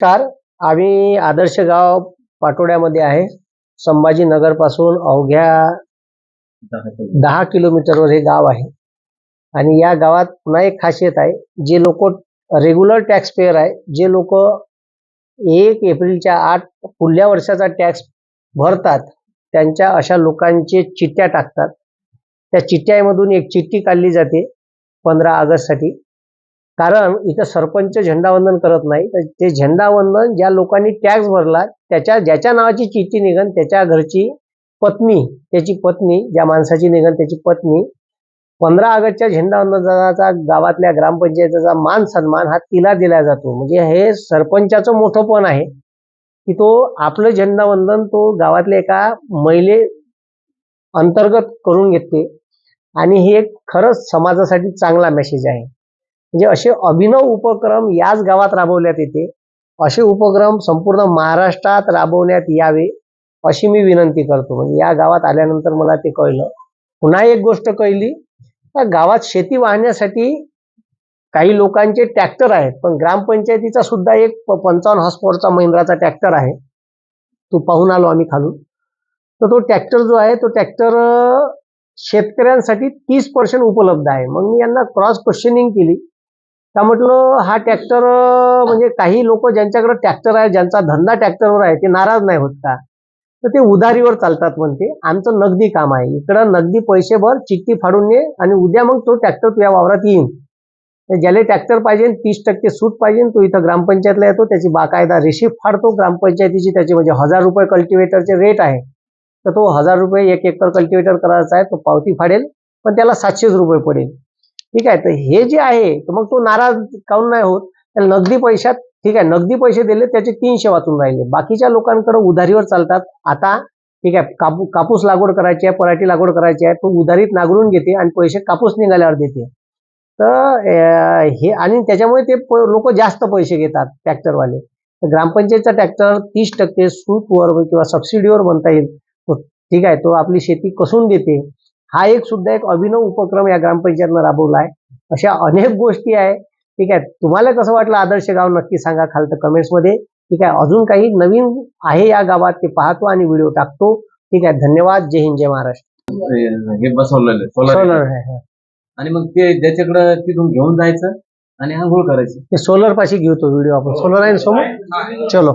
नमस्कार. आम्ही आदर्श गाव पाटोड्यामध्ये आहे. संभाजीनगरपासून अवघ्या दहा किलोमीटरवर हे गाव आहे. आणि या गावात पुन्हा एक खासियत आहे. जे लोक रेग्युलर टॅक्स पेअर आहे. जे लोक एक एप्रिलच्या आठ पुढल्या वर्षाचा टॅक्स भरतात त्यांच्या अशा लोकांचे चिठ्ठ्या टाकतात. त्या चिठ्ठ्यामधून एक चिठ्ठी काढली जाते पंधरा ऑगस्टसाठी. कारण इथं सरपंच झेंडावंदन करत नाही. तर ते झेंडावंदन ज्या लोकांनी टॅक्स भरला त्याच्या ज्याच्या नावाची चिठ्ठी निघन त्याच्या घरची पत्नी त्याची पत्नी ज्या माणसाची निघन त्याची पत्नी पंधरा ऑगस्टच्या झेंडावंदनाचा गावातल्या ग्रामपंचायतीचा मान सन्मान हा तिला दिला जातो. म्हणजे हे सरपंचाचं मोठंपण आहे की तो आपलं झेंडावंदन तो गावातल्या एका महिले अंतर्गत करून घेते आणि हे एक खरंच समाजासाठी चांगला मेसेज आहे. म्हणजे असे अभिनव उपक्रम याच गावात राबवण्यात येते. असे उपक्रम संपूर्ण महाराष्ट्रात राबवण्यात यावे अशी मी विनंती करतो. म्हणजे या गावात आल्यानंतर मला ते कळलं. पुन्हा एक गोष्ट कळली. गावात शेती वाहण्यासाठी काही लोकांचे ट्रॅक्टर आहेत पण ग्रामपंचायतीचा सुद्धा एक पंचावन्न हॉर्सपॉवरचा महिंद्राचा ट्रॅक्टर आहे. तो पाहून आलो आम्ही खालून. तर तो ट्रॅक्टर जो आहे तो ट्रॅक्टर शेतकऱ्यांसाठी तीस पर्सेंट उपलब्ध आहे. मग मी यांना क्रॉस क्वेश्चनिंग केली. का म्हटलं हा ट्रॅक्टर म्हणजे काही लोक ज्यांच्याकडे ट्रॅक्टर आहे ज्यांचा धंदा ट्रॅक्टरवर आहे ते नाराज नाही होत का? तर ते उधारीवर चालतात म्हणते. आमचं नगदी काम आहे. इकडं नगदी पैसे भर चिठ्ठी फाडून ये आणि उद्या मग तो ट्रॅक्टर तुझ्या वावरात येईन. ज्याला ट्रॅक्टर पाहिजे तीस टक्के सूट पाहिजे तो इथं ग्रामपंचायतला येतो. त्याची बाकायदा रिसिप्ट फाडतो ग्रामपंचायतीची. त्याची म्हणजे हजार रुपये कल्टिवेटरचे रेट आहे. तर तो हजार रुपये एक एकर कल्टिवेटर करायचा आहे तो पावती फाडेल पण त्याला सातशेच रुपये पडेल. ठीक आहे? तर हे जे आहे तर मग तो नाराज काऊन नाही होत? तर नगदी पैशात ठीक आहे नगदी पैसे दिले त्याचे तीनशे वाचून राहिले. बाकीच्या लोकांकडे उधारीवर चालतात. आता ठीक आहे कापू कापूस लागवड करायची आहे पराठी लागवड करायची आहे तो उधारीत नागरून घेते आणि पैसे कापूस निघाल्यावर देते. तर हे आणि त्याच्यामुळे ते लोक जास्त पैसे घेतात ट्रॅक्टरवाले. तर ग्रामपंचायतचा ट्रॅक्टर तीस टक्के सूटवर किंवा सबसिडीवर म्हणता येईल. ठीक आहे तो आपली शेती कसून देते. हा एक सुद्धा एक अभिनव उपक्रम या ग्रामपंचायतनं राबवला आहे. अशा अनेक गोष्टी आहे. ठीक आहे. तुम्हाला कसं वाटलं आदर्श गाव नक्की सांगा खालतं कमेंट्समध्ये ठीक आहे. अजून काही नवीन आहे या गावात ते पाहतो आणि व्हिडिओ टाकतो. ठीक आहे. धन्यवाद. जय हिंद जय महाराष्ट्र. हे बसवलेलं सोलर. आणि मग ते ज्याच्याकडे तिथून घेऊन जायचं आणि आंघोळ करायची. ते सोलर पाशी घेऊ तो व्हिडिओ आपण. सोलर आहे समोर? चलो.